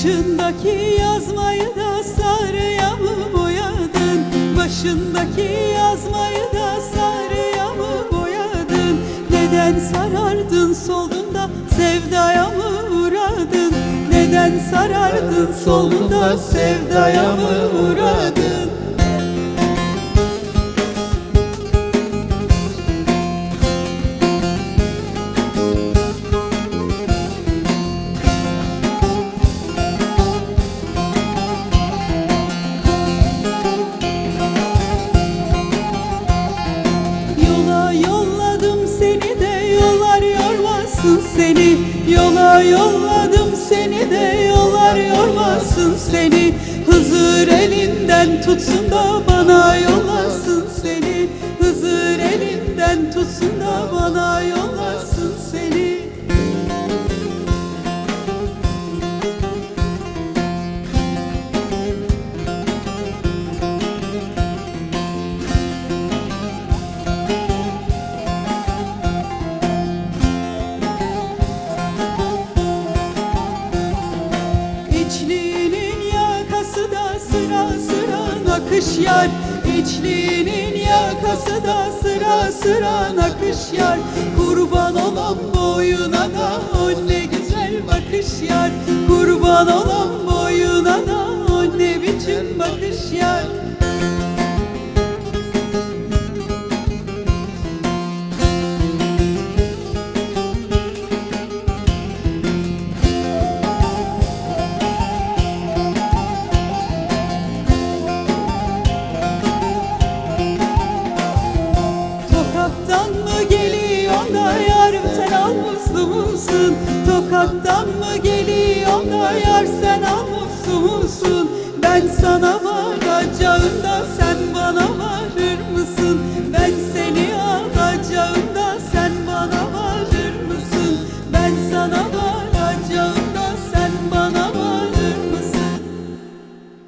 Başındaki yazmayı da sarıya mı boyadın? Başındaki yazmayı da sarıya mı boyadın? Neden sarardın soldun da sevdaya mı uğradın? Neden sarardın soldun da sevdaya mı uğradın? Yormasın seni. Yola yolladım seni de yollar yormasın seni. Hızır elinden tutsun da bana yollasın sıra sıra nakış yar. İçliğinin yakası da sıra sıra nakış yar. Kurban olan boyuna da o ne güzel bakış yar. Kurban olan boyuna da o ne biçim bakış yar Tokat'tan mı geliyor da yarım sen almuslu musun? Tokat'tan mı geliyor da yar sen almuslu musun? Ben sana varacağım da sen bana varır mısın?